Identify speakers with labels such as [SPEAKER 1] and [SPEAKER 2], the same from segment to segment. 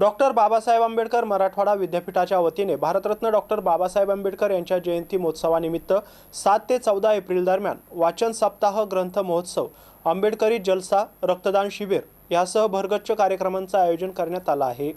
[SPEAKER 1] Doctor Babasaheb Ambedkar Marathwada विद्यापीठाच्या वतीने Bharat Ratna doctor Babasaheb Ambedkar यांच्या जयंती महोत्सवानिमित्त सात ते चौदा एप्रिल दरम्यान वाचन सप्ताह ग्रंथ महोत्सव आंबेडकरी जलसा रक्तदान शिबिर यासह भरगच्च कार्यक्रमांचं आयोजन करण्यात आलं आहे.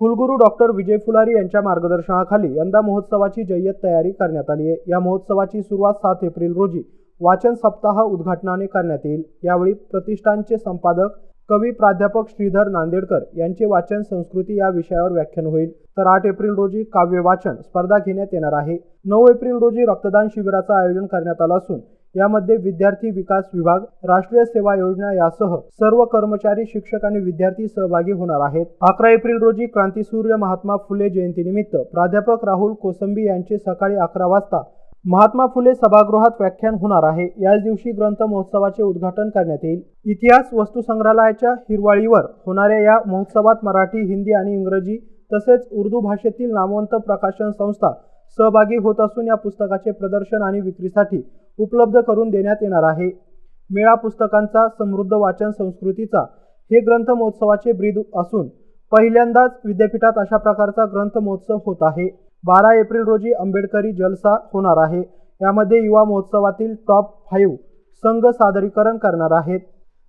[SPEAKER 1] कुलगुरू डॉक्टर विजय फुलारी यांच्या मार्गदर्शनाखाली यंदा महोत्सवाची जय्यत तयारी करण्यात आली आहे. या महोत्सवाची सुरुवात सात एप्रिल रोजी वाचन सप्ताह उद्घाटनाने करण्यात येईल. यावेळी प्रतिष्ठानचे संपादक कवी प्राध्यापक श्रीधर नांदेडकर यांचे वाचन संस्कृती या विषयावर व्याख्यान होईल. तर आठ एप्रिल रोजी काव्य वाचन स्पर्धा घेण्यात येणार आहे. नऊ एप्रिल रोजी रक्तदान शिबिराचं आयोजन करण्यात आलं असून यामध्ये विद्यार्थी विकास विभाग राष्ट्रीय सेवा योजना यासह सर्व कर्मचारी शिक्षक आणि विद्यार्थी सहभागी होणार आहेत. अकरा एप्रिल रोजी क्रांतीसूर्य महात्मा फुले जयंतीनिमित्त प्राध्यापक राहुल कोसंबी यांचे सकाळी अकरा वाजता महात्मा फुले सभागृहात व्याख्यान होणार आहे. याच दिवशी ग्रंथ महोत्सवाचे उद्घाटन करण्यात येईल. इतिहास वस्तू संग्रहालयाच्या हिरवाळीवर होणाऱ्या या महोत्सवात मराठी हिंदी आणि इंग्रजी तसेच उर्दू भाषेतील नामवंत प्रकाशन संस्था सहभागी होत असून या पुस्तकाचे प्रदर्शन आणि विक्रीसाठी उपलब्ध करून देण्यात येणार आहे. मेळा पुस्तकांचा समृद्ध वाचन संस्कृतीचा हे ग्रंथ महोत्सवाचे ब्रीद असून पहिल्यांदाच विद्यापीठात अशा प्रकारचा ग्रंथ महोत्सव होत आहे. बारा एप्रिल रोजी आंबेडकरी जलसा होणार आहे. यामध्ये युवा महोत्सवातील टॉप फाईव्ह संघ सादरीकरण करणार आहेत.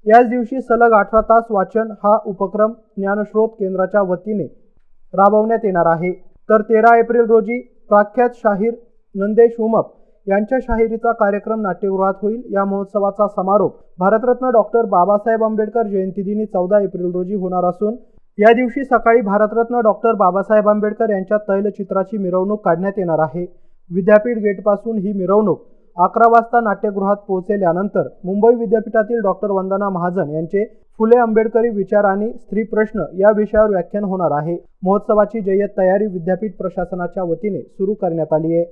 [SPEAKER 1] याच दिवशी सलग अठरा तास वाचन हा उपक्रम ज्ञानस्रोत केंद्राच्या वतीने राबवण्यात येणार आहे. तर तेरा एप्रिल रोजी प्रख्यात शाहीर नंदेश उमप यांच्या शाहिरीचा कार्यक्रम नाट्यगृहात होईल. या महोत्सवाचा समारोप भारतरत्न डॉक्टर बाबासाहेब आंबेडकर जयंतीदिनी चौदा एप्रिल रोजी होणार असून या दिवशी सकाळी भारतरत्न डॉक्टर बाबासाहेब आंबेडकर यांच्या तैलचित्राची मिरवणूक काढण्यात येणार आहे. विद्यापीठ गेटपासून ही मिरवणूक अकरा वाजता नाट्यगृहात पोहोचल्यानंतर मुंबई विद्यापीठातील डॉक्टर वंदना महाजन यांचे फुले आंबेडकरी विचार आणि स्त्री प्रश्न या विषयावर व्याख्यान होणार आहे. महोत्सवाची जय्यत तयारी विद्यापीठ प्रशासनाच्या वतीने सुरू करण्यात आली आहे.